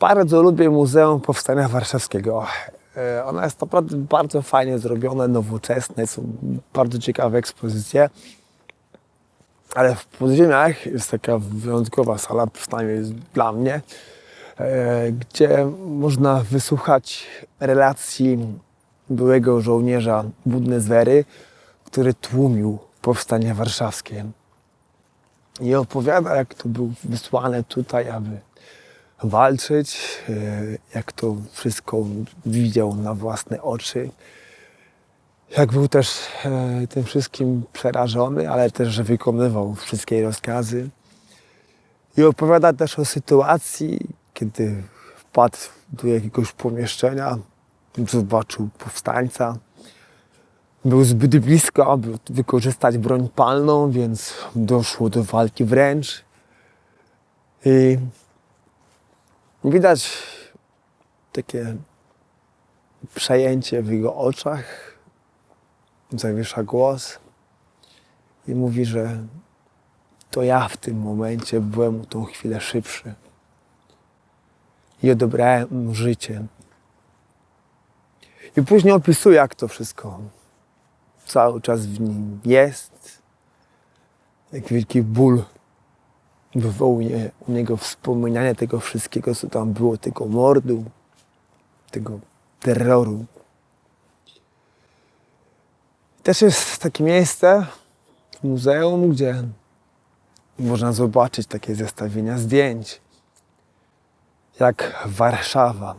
Bardzo lubię Muzeum Powstania Warszawskiego. E, Ono jest naprawdę bardzo fajnie zrobione, nowoczesne, są bardzo ciekawe ekspozycje. Ale w podziemiach jest taka wyjątkowa sala, przynajmniej dla mnie, e, gdzie można wysłuchać relacji byłego żołnierza Budnezwery, który tłumił powstanie warszawskie. I opowiada, jak to był wysłany tutaj, aby walczyć, e, jak to wszystko widział na własne oczy. Jak był też e, tym wszystkim przerażony, ale też, że wykonywał wszystkie rozkazy. I opowiada też o sytuacji, kiedy wpadł do jakiegoś pomieszczenia, zobaczył powstańca. Był zbyt blisko, aby wykorzystać broń palną, więc doszło do walki wręcz. I widać takie przejęcie w jego oczach. Zawiesza głos i mówi, że to ja w tym momencie byłem mu tą chwilę szybszy. I odebrałem mu życie. I później opisuje, jak to wszystko cały czas w nim jest. Jak wielki ból wywołuje u niego wspominanie tego wszystkiego, co tam było, tego mordu, tego terroru. Też jest takie miejsce w muzeum, gdzie można zobaczyć takie zestawienia zdjęć, jak Warszawa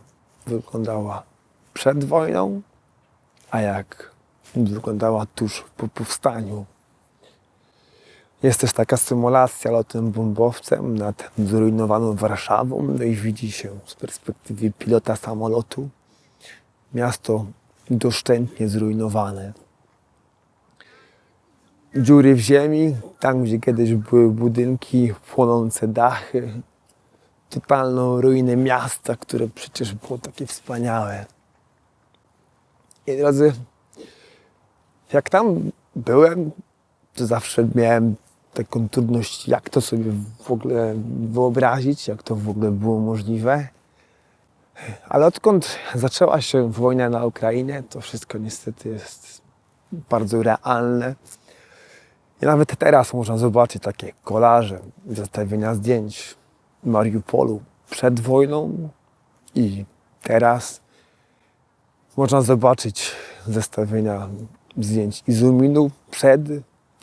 wyglądała przed wojną, a jak wyglądała tuż po powstaniu. Jest też taka symulacja lotem bombowcem nad zrujnowaną Warszawą, no i widzi się z perspektywy pilota samolotu miasto doszczętnie zrujnowane. Dziury w ziemi, tam gdzie kiedyś były budynki, płonące dachy, totalną ruinę miasta, które przecież było takie wspaniałe. I drodzy, jak tam byłem, to zawsze miałem taką trudność, jak to sobie w ogóle wyobrazić, jak to w ogóle było możliwe. Ale odkąd zaczęła się wojna na Ukrainie, to wszystko niestety jest bardzo realne. I nawet teraz można zobaczyć takie kolaże, zestawienia zdjęć Mariupolu przed wojną i teraz. Można zobaczyć zestawienia zdjęć Izuminu przed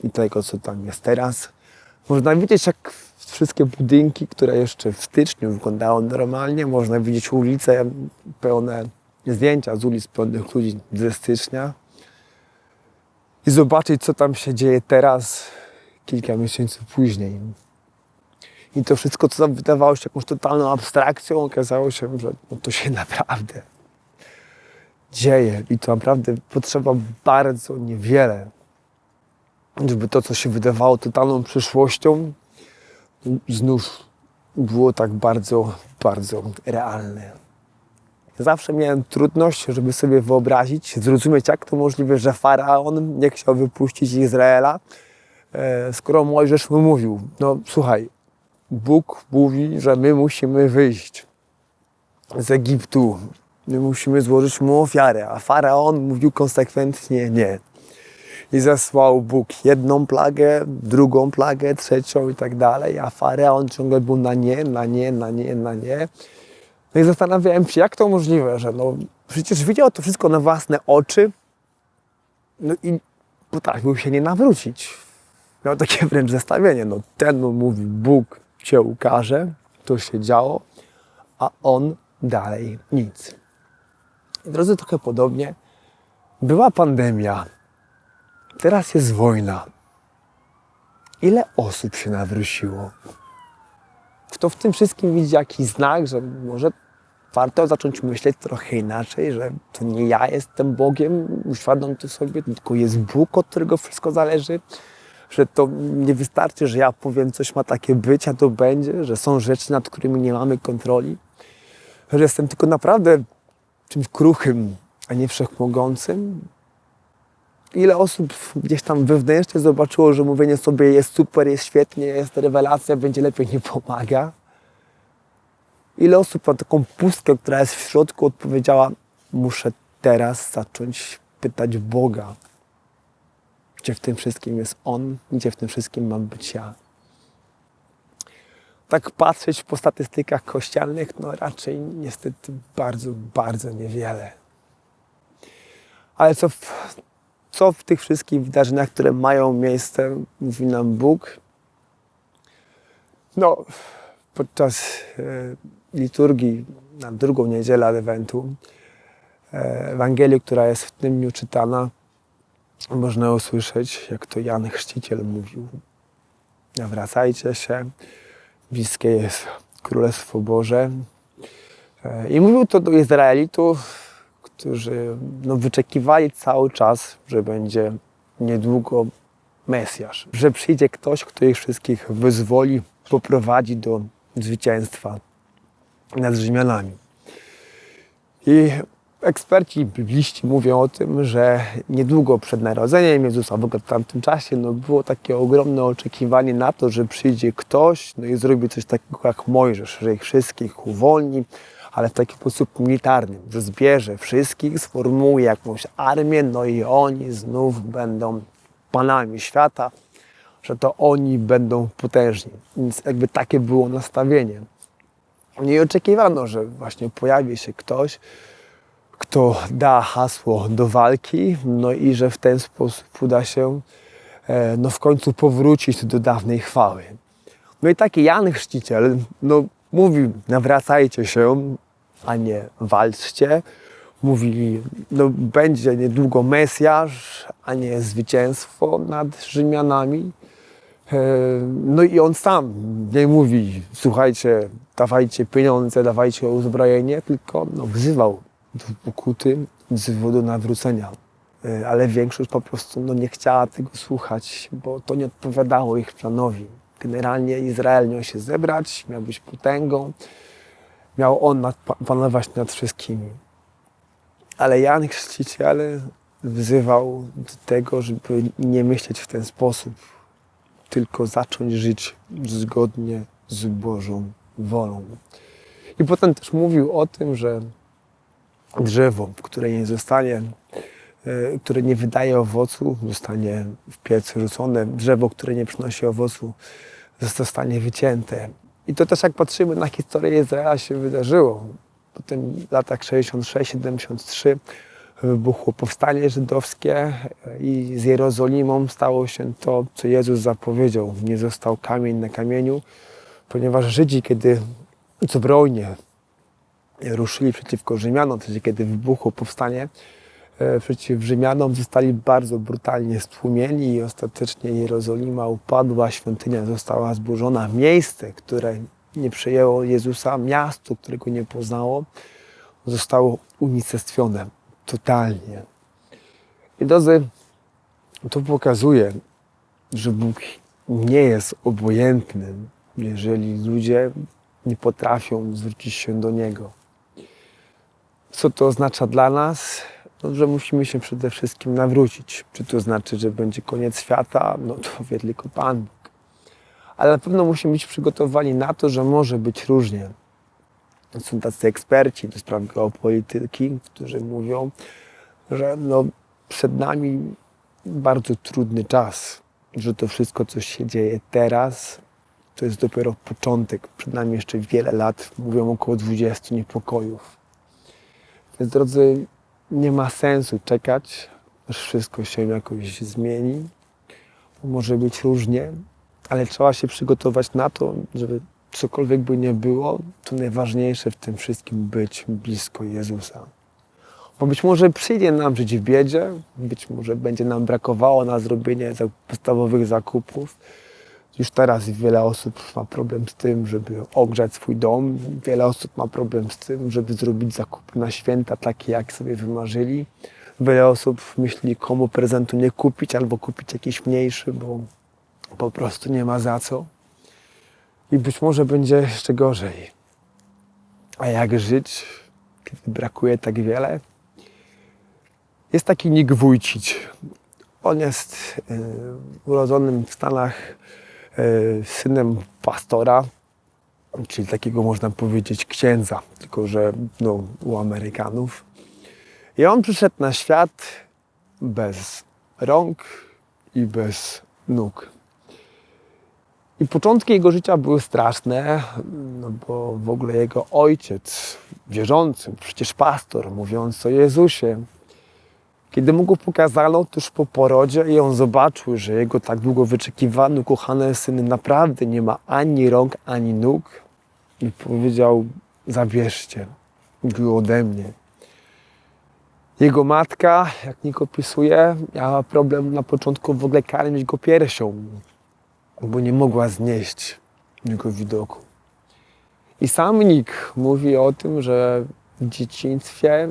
i tego, co tam jest teraz. Można widzieć, jak wszystkie budynki, które jeszcze w styczniu wyglądały normalnie, można widzieć ulice pełne zdjęcia z ulic pełnych ludzi ze stycznia i zobaczyć, co tam się dzieje teraz, kilka miesięcy później. I to wszystko, co wydawało się jakąś totalną abstrakcją, okazało się, że no to się naprawdę dzieje. I to naprawdę potrzeba bardzo niewiele, żeby to, co się wydawało totalną przyszłością, znów było tak bardzo, bardzo realne. Zawsze miałem trudność, żeby sobie wyobrazić, zrozumieć, jak to możliwe, że faraon nie chciał wypuścić Izraela, e, skoro Mojżesz mu mówił, no słuchaj, Bóg mówi, że my musimy wyjść z Egiptu, my musimy złożyć mu ofiarę, a faraon mówił konsekwentnie nie. I zesłał Bóg jedną plagę, drugą plagę, trzecią i tak dalej, a faraon ciągle był na nie, na nie, na nie, na nie. No i zastanawiałem się, jak to możliwe, że no, przecież widział to wszystko na własne oczy, no i potrafił się nie nawrócić. Miał takie wręcz zestawienie, no ten mówi, Bóg cię ukaże, to się działo, a on dalej nic. I drodzy, trochę podobnie, była pandemia, teraz jest wojna. Ile osób się nawróciło? Kto w tym wszystkim widzi jakiś znak, że może warto zacząć myśleć trochę inaczej, że to nie ja jestem Bogiem, uświadom to sobie, tylko jest Bóg, od którego wszystko zależy, że to nie wystarczy, że ja powiem, coś ma takie być, a to będzie, że są rzeczy, nad którymi nie mamy kontroli, że jestem tylko naprawdę czymś kruchym, a nie wszechmogącym. Ile osób gdzieś tam wewnętrznie zobaczyło, że mówienie sobie jest super, jest świetnie, jest rewelacja, będzie lepiej, nie pomaga. Ile osób na taką pustkę, która jest w środku, odpowiedziała: Muszę teraz zacząć pytać Boga, gdzie w tym wszystkim jest On, gdzie w tym wszystkim mam być ja. Tak patrzeć po statystykach kościelnych, no raczej niestety bardzo, bardzo niewiele. Ale co w, co w tych wszystkich wydarzeniach, które mają miejsce, mówi nam Bóg? No, podczas e, liturgii na drugą niedzielę Adwentu, e, Ewangelii, która jest w tym dniu czytana, można usłyszeć, jak to Jan Chrzciciel mówił. Nawracajcie się, bliskie jest Królestwo Boże. E, I mówił to do Izraelitów, którzy no, wyczekiwali cały czas, że będzie niedługo Mesjasz, że przyjdzie ktoś, kto ich wszystkich wyzwoli, poprowadzi do zwycięstwa nad Rzymianami. I eksperci bibliści mówią o tym, że niedługo przed narodzeniem Jezusa, w ogóle w tamtym czasie, no było takie ogromne oczekiwanie na to, że przyjdzie ktoś no i zrobi coś takiego jak Mojżesz, że ich wszystkich uwolni, ale w taki sposób militarny, że zbierze wszystkich, sformułuje jakąś armię, no i oni znów będą panami świata, że to oni będą potężni. Więc jakby takie było nastawienie. Nie oczekiwano, że właśnie pojawi się ktoś, kto da hasło do walki, no i że w ten sposób uda się e, no w końcu powrócić do dawnej chwały. No i taki Jan Chrzciciel no, mówił, nawracajcie się, a nie walczcie. Mówi, no będzie niedługo Mesjasz, a nie zwycięstwo nad Rzymianami. E, No i on sam nie mówi, słuchajcie, dawajcie pieniądze, dawajcie uzbrojenie, tylko no, wzywał do pokuty, wzywał do nawrócenia. E, Ale większość po prostu no, nie chciała tego słuchać, bo to nie odpowiadało ich planowi. Generalnie Izrael miał się zebrać, miał być potęgą, miał on nad, panować nad wszystkimi. Ale Jan Chrzciciel wzywał do tego, żeby nie myśleć w ten sposób, tylko zacząć żyć zgodnie z Bożą wolą. I potem też mówił o tym, że drzewo, które nie zostanie, e, które nie wydaje owocu, zostanie w piec rzucone. Drzewo, które nie przynosi owocu, zostanie wycięte. I to też jak patrzymy na historię Izraela się wydarzyło. Potem w latach 66-73 wybuchło powstanie żydowskie i z Jerozolimą stało się to, co Jezus zapowiedział. Nie został kamień na kamieniu, ponieważ Żydzi, kiedy zbrojnie ruszyli przeciwko Rzymianom, wtedy kiedy wybuchło powstanie przeciw Rzymianom, zostali bardzo brutalnie stłumieni i ostatecznie Jerozolima upadła, świątynia została zburzona, miejsce, które nie przyjęło Jezusa, miasto, którego nie poznało, zostało unicestwione totalnie. I drodzy, to pokazuje, że Bóg nie jest obojętny, jeżeli ludzie nie potrafią zwrócić się do Niego. Co to oznacza dla nas? No, że musimy się przede wszystkim nawrócić. Czy to znaczy, że będzie koniec świata? No to wie tylko Pan Bóg. Ale na pewno musimy być przygotowani na to, że może być różnie. Są tacy eksperci do spraw geopolityki, którzy mówią, że no, przed nami bardzo trudny czas, że to wszystko, co się dzieje teraz, to jest dopiero początek. Przed nami jeszcze wiele lat, mówią około 20 niepokojów. Więc drodzy, nie ma sensu czekać, aż wszystko się jakoś zmieni. Może być różnie, ale trzeba się przygotować na to, żeby cokolwiek by nie było, to najważniejsze w tym wszystkim być blisko Jezusa. Bo być może przyjdzie nam żyć w biedzie, być może będzie nam brakowało na zrobienie podstawowych zakupów. Już teraz wiele osób ma problem z tym, żeby ogrzać swój dom. Wiele osób ma problem z tym, żeby zrobić zakupy na święta takie, jak sobie wymarzyli. Wiele osób myśli, komu prezentu nie kupić, albo kupić jakiś mniejszy, bo po prostu nie ma za co. I być może będzie jeszcze gorzej. A jak żyć, kiedy brakuje tak wiele? Jest taki Nick Wójcic. On jest y, urodzonym w Stanach synem pastora. czyli takiego można powiedzieć księdza, tylko że no, u Amerykanów. I on przyszedł na świat bez rąk i bez nóg. I początki jego życia były straszne, no bo w ogóle jego ojciec, wierzący, przecież pastor, mówiąc o Jezusie, kiedy mu go pokazano tuż po porodzie i on zobaczył, że jego tak długo wyczekiwany, ukochany syn naprawdę nie ma ani rąk, ani nóg, i powiedział: Zabierzcie go ode mnie. Jego matka, jak Nick opisuje, miała problem na początku w ogóle karmić go piersią, bo nie mogła znieść jego widoku. I sam Nick mówi o tym, że w dzieciństwie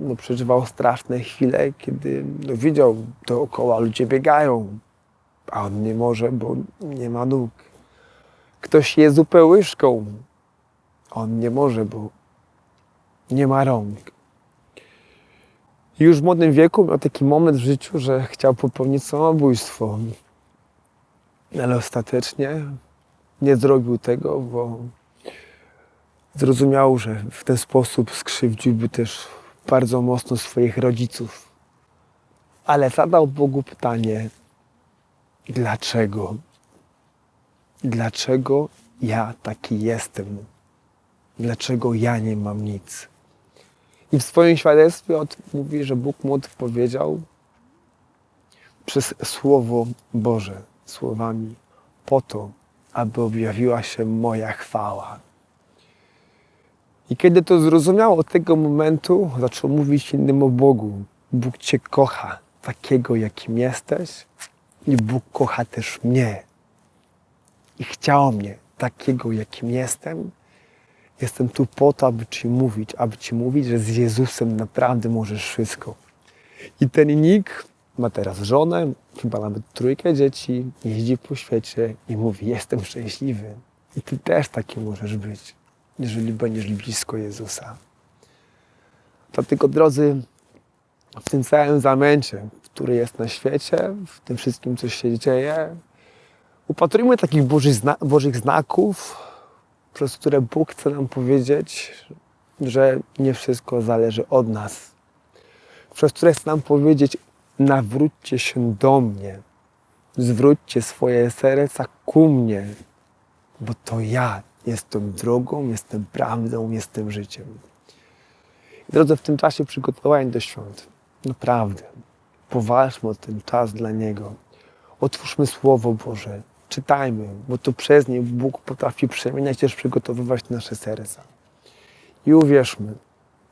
no, przeżywał straszne chwile, kiedy no, widział dookoła ludzie biegają, a on nie może, bo nie ma nóg. Ktoś je zupę łyżką, on nie może, bo nie ma rąk. Już w młodym wieku miał taki moment w życiu, że chciał popełnić samobójstwo. Ale ostatecznie nie zrobił tego, bo zrozumiał, że w ten sposób skrzywdziłby też bardzo mocno swoich rodziców. Ale zadał Bogu pytanie, dlaczego? Dlaczego ja taki jestem? Dlaczego ja nie mam nic? I w swoim świadectwie mówi, że Bóg mu odpowiedział przez Słowo Boże, słowami po to, aby objawiła się moja chwała. I kiedy to zrozumiał od tego momentu, zaczął mówić innym o Bogu. Bóg Cię kocha takiego, jakim jesteś i Bóg kocha też mnie. I chciał mnie takiego, jakim jestem. Jestem tu po to, aby Ci mówić, aby Ci mówić, że z Jezusem naprawdę możesz wszystko. I ten Nick ma teraz żonę, chyba nawet trójkę dzieci, jeździ po świecie i mówi, jestem szczęśliwy. I Ty też taki możesz być jeżeli będziesz blisko Jezusa. Dlatego, drodzy, w tym całym zamęcie, który jest na świecie, w tym wszystkim, co się dzieje, upatrujmy takich Bożych, zna Bożych znaków, przez które Bóg chce nam powiedzieć, że nie wszystko zależy od nas. Przez które chce nam powiedzieć, nawróćcie się do mnie, zwróćcie swoje serca ku mnie, bo to ja Jestem drogą, jestem prawdą, jestem życiem. Drodzy, w tym czasie przygotowań do świąt, naprawdę, powalczmy o ten czas dla Niego. Otwórzmy Słowo Boże, czytajmy, bo to przez nie Bóg potrafi przemieniać, też przygotowywać nasze serca. I uwierzmy,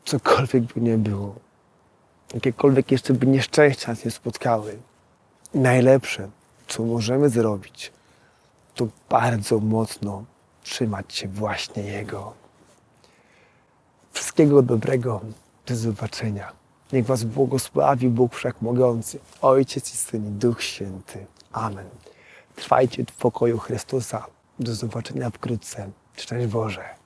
cokolwiek by nie było, jakiekolwiek jeszcze by nieszczęścia nas nie spotkały, najlepsze, co możemy zrobić, to bardzo mocno trzymać się właśnie Jego. Wszystkiego dobrego. Do zobaczenia. Niech Was błogosławi Bóg Wszechmogący, Ojciec i Syn Duch Święty. Amen. Trwajcie w pokoju Chrystusa. Do zobaczenia wkrótce. Szczęść Boże.